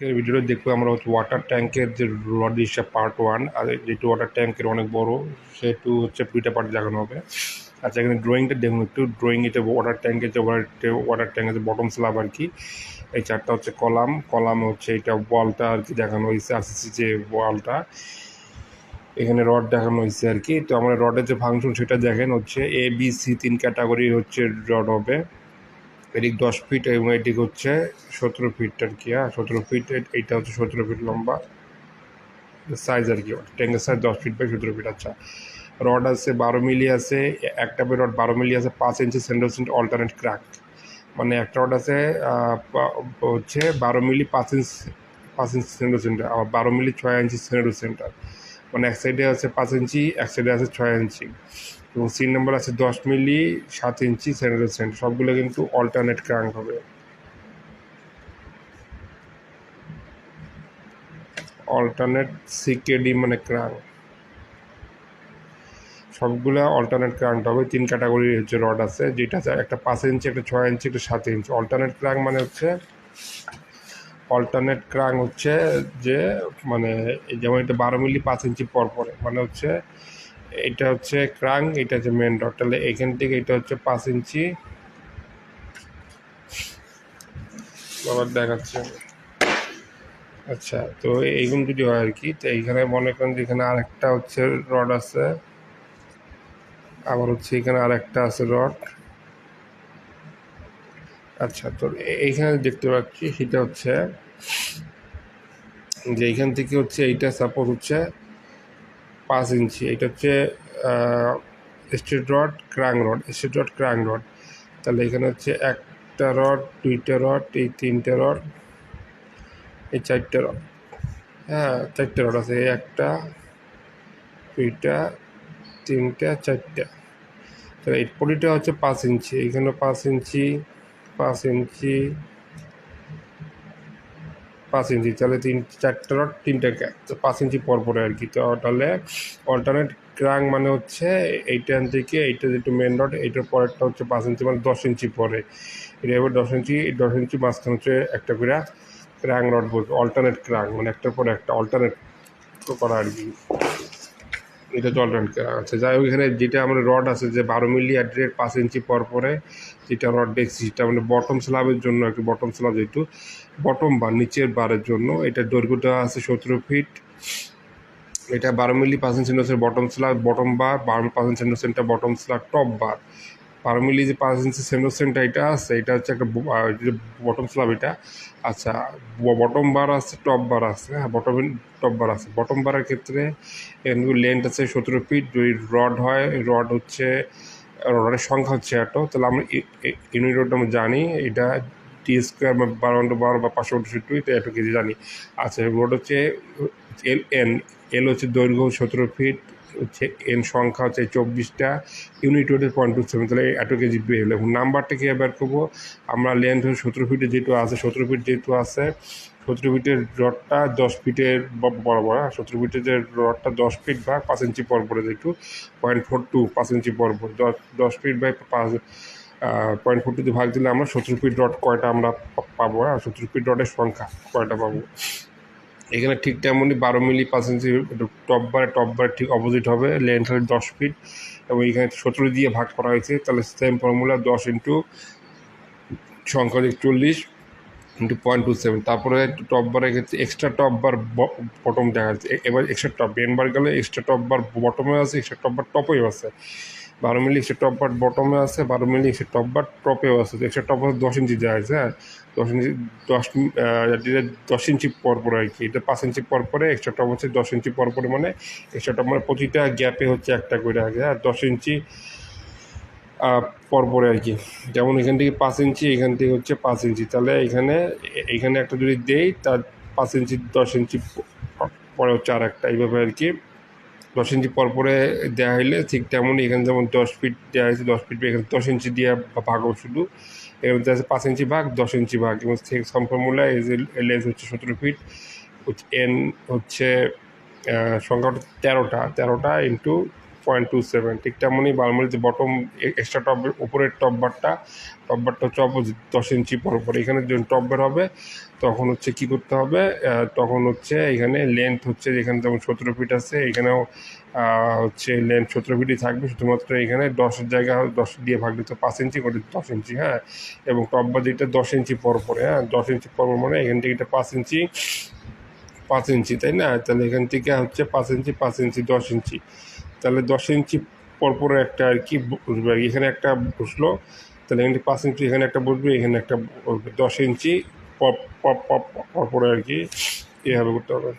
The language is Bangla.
এই ভিডিওটা দেখব আমরা হচ্ছে ওয়াটার ট্যাঙ্কের যে রড হিসাব পার্ট ওয়ান আর যেটু ওয়াটার ট্যাঙ্কের অনেক বড় সেটু হচ্ছে দুইটা পার্ট দেখানো হবে। আচ্ছা এখানে ড্রয়িংটা দেখুন, একটু ড্রয়িং এটা ওয়াটার ট্যাঙ্কের যে ওয়াটার ট্যাঙ্কের যে বটম স্ল্যাব আর কি, এই চারটা হচ্ছে কলাম। কলাম হচ্ছে এটা বলটা আর কি দেখানো হয়েছে আরসিসি যে বলটা এখানে রড দেখানো হয়েছে আর কি। তো আমরা রডের যে ফাংশন সেটা দেখেন, হচ্ছে এ বি সি তিন ক্যাটাগরি হচ্ছে রড হবে। এদিক দশ ফিট এবং এদিক হচ্ছে সতেরো ফিট আর কি হ্যাঁ সতেরো ফিট এইটা হচ্ছে সতেরো ফিট লম্বা। সাইজ আর কি, ট্যাঙ্কের সাইজ দশ ফিট বাই সতেরো ফিট আচ্ছা। রড আছে বারো মিলি আছে, একটা রড বারো মিলি আছে, পাঁচ inch centre cent alternate crank মানে একটা রড আছে হচ্ছে বারো মিলি পাঁচ ইঞ্চ পাঁচ ইঞ্চি সেন্টার সেন্টার আবার বারো মিলি ছয় ইঞ্চি সেন্টার সেন্টার মানে এক সাইডে আছে পাঁচ ইঞ্চি, এক সাইডে আছে ছয় ইঞ্চি। এবং সিন নাম্বার আছে দশ মিলি, সাত ইঞ্চি সেন্টার সেন্টার সবগুলো কিন্তু অল্টারনেট ক্র্যাঙ্ক হবে। অল্টারনেট সিকেডি মানে ক্রাঙ্ক সবগুলো অল্টারনেট ক্রাঙ্ক হবে। তিন ক্যাটাগরির হচ্ছে রড আছে, যেটা একটা পাঁচ ইঞ্চি, একটা ছয় ইঞ্চি, একটা সাত ইঞ্চি। অল্টারনেট ক্রাঙ্ক মানে হচ্ছে অল্টারনেট ক্রাং হচ্ছে যে মানে যেমন এটা বারো মিলি পাঁচ ইঞ্চি পর পরে মানে হচ্ছে এটা হচ্ছে ক্রাং এটা হচ্ছে মেন রড তাহলে এখান থেকে এটা হচ্ছে পাঁচ ইঞ্চি। আবার দেখাচ্ছে। আচ্ছা তো এইগুলো যদি হয় আর কি, তো এইখানে মনে করেন যে এখানে আরেকটা হচ্ছে রড আছে। আবার হচ্ছে এখানে আরেকটা আছে রড আচ্ছা তো এইখানে দেখতে পাচ্ছি সেটা হচ্ছে, যে এইখান থেকে হচ্ছে এইটা সাপোর্ট হচ্ছে পাঁচ ইঞ্চি, এটা হচ্ছে straight rod crank rod straight rod crank rod. তাহলে এখানে হচ্ছে একটা রড, দুইটা রড, এই তিনটে রড, এই চারটে রড হ্যাঁ চারটে রড আছে, এই একটা, দুইটা, তিনটা, চারটা। তাহলে এই পরিটা হচ্ছে পাঁচ ইঞ্চি এখানে পাঁচ ইঞ্চি পাঁচ ইঞ্চি পাঁচ ইঞ্চি, তাহলে তিন, চারটে রড, তিনটা পাঁচ ইঞ্চি পর পরে আর কি। তো তাহলে অল্টারনেট ক্রাং মানে হচ্ছে এইটান থেকে এইটা যেটা মেন রড এইটার পরেরটা হচ্ছে পাঁচ ইঞ্চি মানে দশ ইঞ্চি পরে। এটা এবার দশ ইঞ্চি দশ ইঞ্চি মাঝখানে হচ্ছে একটা করে ক্রাং রড বলবে অল্টারনেট ক্রাং মানে একটার পরে একটা অল্টারনেট করা আর কি। এটা জল ক্রাং আছে। যাই হোক, এখানে যেটা আমাদের রড আছে যে বারো মিলি অ্যাট রেট পাঁচ ইঞ্চি পর পরে যেটা রড দেখছি সেটা মানে বটম স্ল্যাবের জন্য একটু বটম স্ল্যাব যেহেতু বটম বার নিচের বারের জন্য, এটা দৈর্ঘ্যটা আছে সতেরো ফিট এটা বারো মিলি পাঁচ inch bottom slab bottom bar বারো পাঁচ inch centre bottom slab top bar বারো যে পাঁচ ইঞ্চি সেন্টার এটা আছে, এটা হচ্ছে একটা বটম স্ল্যাব এটা। আচ্ছা বটম বার আছে টপ বার আছে হ্যাঁ বটম টপ বার আছে। বটম বারের ক্ষেত্রে লেন্থ আছে সতেরো ফিট যদি রড হয় রড হচ্ছে রডের সংখ্যা হচ্ছে এত, তাহলে আমরা ইউনিট রোড আমরা জানি, এটা টি স্কোয়ার বা বারো ইন্টু বারো বা পাঁচশো উনষট্টি তো এত কেজি জানি। আচ্ছা রোড হচ্ছে এল এন এল হচ্ছে দৈর্ঘ্য সতেরো ফিট হচ্ছে এন সংখ্যা হচ্ছে চব্বিশটা ইউনিট রোডের পয়েন্ট টু সেভেন তাহলে এত কেজি বের এবং নাম্বারটা কীভাবে বের করব? আমরা লেন্থ সতেরো ফিটে যেহেতু আছে, সতেরো ফিট যেহেতু আছে, সতেরো ফিটের রডটা দশ ফিটের বরাবর হ্যাঁ? সতেরো ফিটের যে রডটা দশ ফিট বা পাঁচ ইঞ্চি পর পরে পয়েন্ট ফোর টু পাঁচ ইঞ্চি পর পর দশ দশ ফিট বাই পাঁচ পয়েন্ট ফোর টুতে ভাগ দিলে আমরা সতেরো ফিট রড কয়টা আমরা পাবো হ্যাঁ? সতেরো ফিট রডের সংখ্যা কয়টা পাবো? এখানে ঠিক তেমনই বারো মিলি পাঁচ ইঞ্চি টপ বারে টপ বারে ঠিক অপোজিট হবে লেন্থ হবে দশ ফিট এবং এখানে সতেরো দিয়ে ভাগ করা হয়েছে, তাহলে সেম ফর্মুলা দশ ইন্টু সংখ্যা চল্লিশ ইন্টু পয়েন্ট টু সেভেন তারপরে টপ বারের ক্ষেত্রে এক্সট্রা টপ বার বটম দেখা যাচ্ছে। এবার এক্সট্রা টপ বেন বার গেলে এক্সট্রা টপ বার বটমে আছে এক্সট্রা টপ বার টপেও আছে। বারো মিলি এক্সট্রা টপ বার বটমে আছে, বারো মিলি এক্সট্রা টপ বার টপেও আছে। এক্সট্রা টপ আছে দশ ইঞ্চি দেওয়া আছে হ্যাঁ? দশ ইঞ্চি, দশ দশ ইঞ্চি পর পরে আর কি। এটা পাঁচ ইঞ্চি পর পরে এক্সট্রা টপ হচ্ছে দশ ইঞ্চি পর পরে মানে এক্সট্রা টপ মানে প্রতিটা গ্যাপে হচ্ছে একটা করে আগে হ্যাঁ? দশ ইঞ্চি পরপরে আর কি। যেমন এখান থেকে পাঁচ ইঞ্চি, এখান থেকে হচ্ছে পাঁচ ইঞ্চি। তাহলে এখানে এখানে একটা যদি দেই, তার পাঁচ ইঞ্চি, দশ ইঞ্চি পরে হচ্ছে আর একটা এইভাবে আর কি দশ ইঞ্চি পরপরে দেওয়া হইলে ঠিক তেমনই এখানে যেমন দশ ফিট দেওয়া হয়েছে, দশ ফিট এখানে দশ ইঞ্চি দিয়ে ভাগ শুধু। এখানে দেওয়া আছে পাঁচ ইঞ্চি ভাগ, দশ ইঞ্চি ভাগ। এবং ঠিক সমফর্মুলা এই যে হচ্ছে সতেরো ফিট এন হচ্ছে সংখ্যাটা তেরোটা। তেরোটা ইন্টু পয়েন্ট টু সেভেন ঠিক তেমনই বালমুড়ির যে বটম এক্সট্রা টপের উপরের টপ বারটা টপ বারটা হচ্ছে অপোজিট দশ ইঞ্চি পর পর এখানে যখন টপ বার হবে, তখন হচ্ছে কি করতে হবে? তখন হচ্ছে এখানে লেন্থ হচ্ছে এখানে যেমন সতেরো ফিট আছে, এখানেও হচ্ছে লেন্থ সতেরো ফিটই থাকবে। শুধুমাত্র এখানে দশের জায়গা দশ দিয়ে ভাগ দিতে পাঁচ ইঞ্চি করে দশ ইঞ্চি হ্যাঁ? এবং টপ বাদ এটা দশ ইঞ্চি পর পরে হ্যাঁ? দশ ইঞ্চি পর পর মানে এখান থেকে এটা পাঁচ ইঞ্চি পাঁচ ইঞ্চি তাই না? তাহলে এখান থেকে হচ্ছে পাঁচ ইঞ্চি পাঁচ ইঞ্চি দশ ইঞ্চি তাহলে দশ ইঞ্চি পরপর একটা আর কি বসবে। এখানে একটা বসল তাহলে এখানে পাঁচ ইঞ্চি, এখানে একটা বসবে, এখানে একটা বসবে দশ ইঞ্চি পরপর পর পরপরে আর কি এভাবে করতে হবে